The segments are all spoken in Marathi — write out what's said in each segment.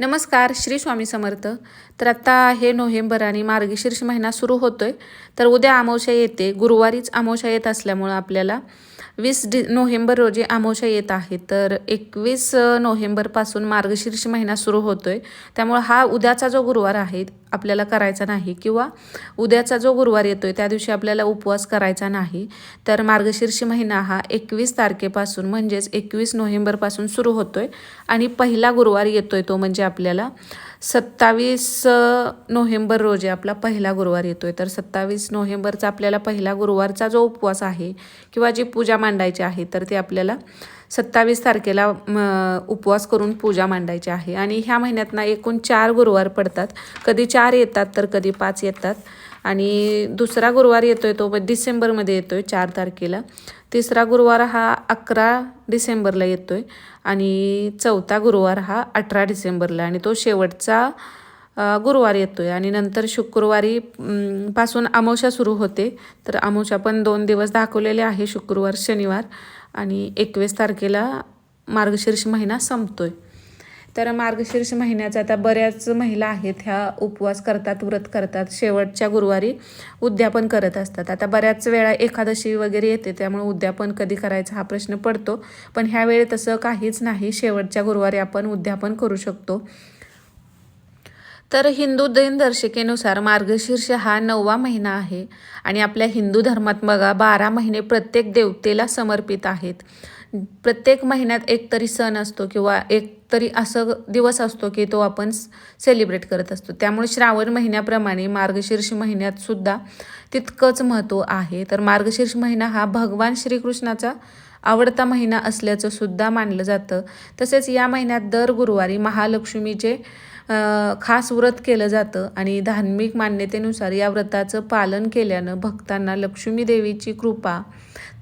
नमस्कार श्री स्वामी समर्थ. तर आत्ता हे नोव्हेंबर आणि मार्गशीर्ष महिना सुरू होतो आहे तर उद्या अमावस्या येते. गुरुवारीच अमावस्या येत असल्यामुळं आपल्याला वीस डि नोव्हेंबर रोजी अमावस्या येत आहे. तर एकवीस नोव्हेंबरपासून मार्गशीर्ष महिना सुरू होतो आहे त्यामुळं हा उद्याचा जो गुरुवार आहे आपल्याला करायचा नाही किंवा उद्याचा जो गुरुवार येतो आहे त्या दिवशी आपल्याला उपवास करायचा नाही. तर मार्गशीर्ष महिना हा एकवीस तारखेपासून म्हणजेच एकवीस नोव्हेंबरपासून सुरू होतो आहे आणि पहिला गुरुवार येतो आहे तो म्हणजे आपल्याला सत्तावीस नोव्हेंबर रोजी आपला पहिला गुरुवार येतो आहे तर सत्तावीस नोव्हेंबरचा आपल्याला पहिला गुरुवारचा जो उपवास आहे किंवा जी पूजा मांडायची आहे तर ते आपल्याला सत्तावीस तारखेला उपवास करून पूजा मांडायची आहे. आणि ह्या महिन्यात ना एकूण चार गुरुवार पडतात. कधी चार येतात तर कधी पाच येतात. आणि दुसरा गुरुवार येतो आहे तो डिसेंबरमध्ये येतो आहे चार तारखेला. तिसरा गुरुवार हा अकरा डिसेंबरला येतो आहे आणि चौथा गुरुवार हा अठरा डिसेंबरला. आणि तो शेवटचा गुरुवार येतो आहे आणि नंतर शुक्रवारी पासून अमावस्या सुरू होते. तर अमावस्या पण दोन दिवस दाखवलेले आहे शुक्रवार शनिवार. आणि एकवीस तारखेला मार्गशीर्ष महिना संपतो आहे तर मार्गशीर्ष महिन्याचा आता बऱ्याच महिला आहेत ह्या उपवास करतात व्रत करतात शेवटच्या गुरुवारी उद्यापन करत असतात. आता बऱ्याच वेळा एकादशी वगैरे येते त्यामुळे उद्यापन कधी करायचा हा प्रश्न पडतो. पण ह्यावेळी तसं काहीच नाही शेवटच्या गुरुवारी आपण उद्यापन करू शकतो. तर हिंदू दिनदर्शिकेनुसार मार्गशीर्ष हा नववा महिना आहे आणि आपल्या हिंदू धर्मात बघा बारा महिने प्रत्येक देवतेला समर्पित आहेत. प्रत्येक महिन्यात एक तरी सण असतो किंवा एक तरी असं दिवस असतो की तो आपण सेलिब्रेट करत असतो. त्यामुळे श्रावण महिन्याप्रमाणे मार्गशीर्ष महिन्यात सुद्धा तितकंच महत्त्व आहे. तर मार्गशीर्ष महिना हा भगवान श्रीकृष्णाचा आवडता महिना असल्याचं सुद्धा मानलं जातं. तसेच या महिन्यात दर गुरुवारी महालक्ष्मीचे खास व्रत केलं जातं आणि धार्मिक मान्यतेनुसार या व्रताचं पालन केल्यानं भक्तांना लक्ष्मी देवीची कृपा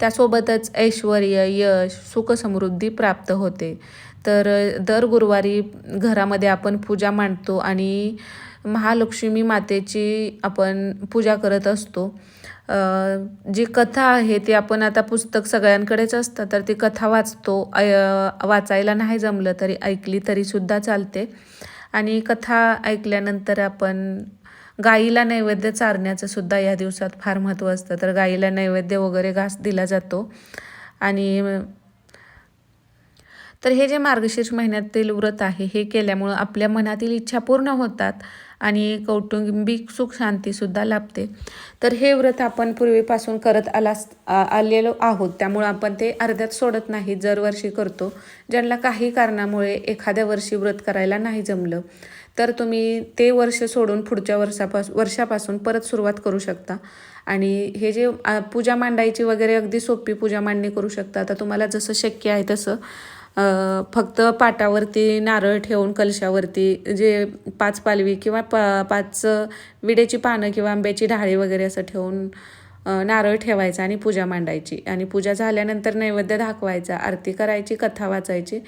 त्यासोबतच ऐश्वर यश सुखसमृद्धी प्राप्त होते. तर दर गुरुवारी घरामध्ये आपण पूजा मांडतो आणि महालक्ष्मी मातेची आपण पूजा करत असतो. जी कथा आहे ती आपण आता पुस्तक सगळ्यांकडेच असतं तर ती कथा वाचतो वाचायला नाही जमलं तरी ऐकली तरीसुद्धा चालते. आणि कथा ऐकल्यानंतर आपण गाईला नैवेद्य चारण्याचं सुद्धा या दिवसात फार महत्त्व असतं. तर गाईला नैवेद्य वगैरे घास दिला जातो. आणि तर हे जे मार्गशीर्ष महिन्यातील व्रत आहे हे केल्यामुळं आपल्या मनातील इच्छा पूर्ण होतात. आणि कौटुंबिक सुख शांतीसुद्धा लाभते. तर हे व्रत आपण पूर्वीपासून करत आला आलेलो आहोत. त्यामुळं आपण ते अर्ध्यात सोडत नाही दरवर्षी करतो. ज्यांना काही कारणामुळे एखाद्या वर्षी व्रत करायला नाही जमलं तर तुम्ही ते वर्ष सोडून पुढच्या वर्षापासून वर्षापासून परत सुरुवात करू शकता. आणि हे जे पूजा मांडायची वगैरे अगदी सोपी पूजा मांडणी करू शकता. आता तुम्हाला जसं शक्य आहे तसं फक्त पाटावरती नारळ ठेवून कलशावरती जे पाच पालवी किंवा पा पाच विड्याची पानं किंवा आंब्याची ढाळी वगैरे असं ठेवून नारळ ठेवायचा आणि पूजा मांडायची. आणि पूजा झाल्यानंतर नैवेद्य दाखवायचा आरती करायची कथा वाचायची.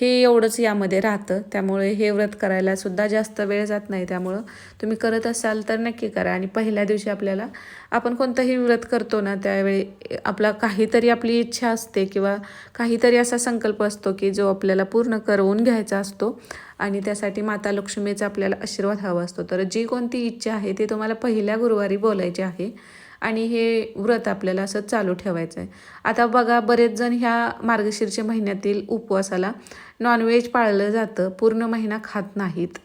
हे एवढंच यामध्ये राहतं. त्यामुळे हे व्रत करायला सुद्धा जास्त वेळ जात नाही. त्यामुळं तुम्ही करत असाल तर नक्की करा. आणि पहिल्या दिवशी आपल्याला आपण कोणतंही व्रत करतो ना त्यावेळी आपला काहीतरी आपली इच्छा असते किंवा काहीतरी असा संकल्प असतो की जो आपल्याला पूर्ण करवून घ्यायचा असतो आणि त्यासाठी माता लक्ष्मीचा आपल्याला आशीर्वाद हवा असतो. तर जी कोणती इच्छा आहे ती तुम्हाला पहिल्या गुरुवारी बोलायची आहे. आणि हे व्रत आपल्याला असं चालू ठेवायचं आहे आता बघा बरेच जण ह्या मार्गशीर्ष महिन्यातील उपवासाला नॉनव्हेज पाळलं जातं पूर्ण महिना खात नाहीत.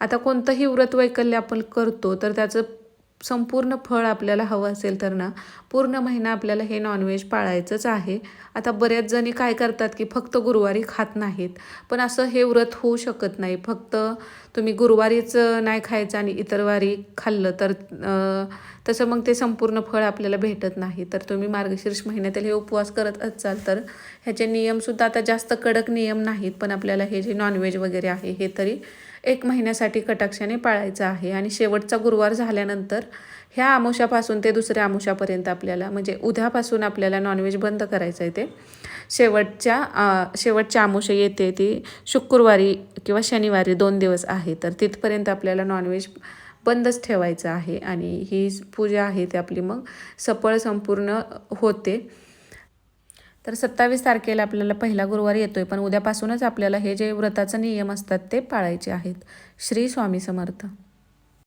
आता कोणतंही व्रत वैकल्य आपण करतो तर त्याचं संपूर्ण फळ आपल्याला हवं असेल तर ना पूर्ण महिना आपल्याला हे नॉनव्हेज पाळायचंच आहे. आता बऱ्याच जणी काय करतात की फक्त गुरुवारी खात नाहीत. पण असं हे व्रत होऊ शकत नाही. फक्त तुम्ही गुरुवारीच नाही खायचं आणि इतर वारी खाल्लं तर तसं मग ते संपूर्ण फळ आपल्याला भेटत नाही. तर तुम्ही मार्गशीर्ष महिन्यातील हे उपवास करत असाल तर ह्याचे नियमसुद्धा आता जास्त कडक नियम नाहीत. पण आपल्याला हे जे नॉनव्हेज वगैरे आहे हे तरी एक महिन्यासाठी कटाक्षाने पाळायचं आहे. आणि शेवटचा गुरुवार झाल्यानंतर ह्या आमुषापासून ते दुसऱ्या आमुषापर्यंत आपल्याला म्हणजे उद्यापासून आपल्याला नॉनव्हेज बंद करायचं आहे ते. शेवटच्या शेवटच्या आमुषा येते ती शुक्रवारी किंवा शनिवारी दोन दिवस आहे. तर तिथपर्यंत आपल्याला नॉनव्हेज बंदच ठेवायचं आहे. आणि ही पूजा आहे ती आपली मग सफळ संपूर्ण होते. तर सत्तावीस तारखेला आपल्याला पहिला गुरुवार येतो आहे पण उद्यापासूनच आपल्याला हे जे व्रताचे नियम असतात ते पाळायचे आहेत. श्री स्वामी समर्थ.